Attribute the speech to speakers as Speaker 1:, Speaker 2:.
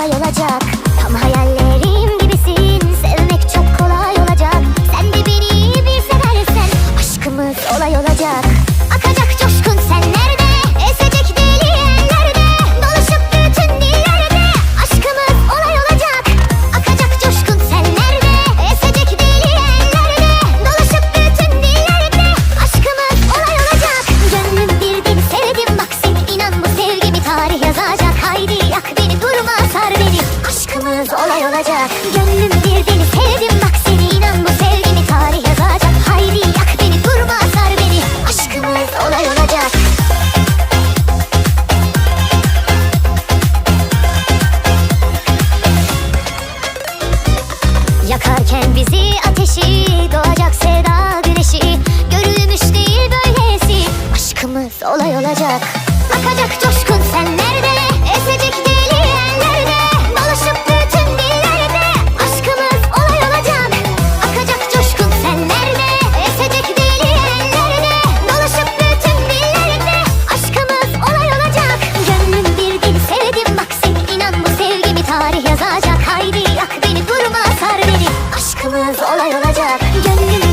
Speaker 1: 加油了杰克 Aşkımız olay olacak. Gönlüm bir deli sevdim. Bak seni inan bu sevgimi tarih yazacak Haydi yak beni durma sar beni. Aşkımız olay olacak. Yakarken bizi ateşi Doğacak sevda güneşi. Görülmüş değil böylesi. Aşkımız olay olacak. Akacak coşkun yazacak. Haydi yak beni durma sar beni. Aşkımız olay olacak. Gönlüm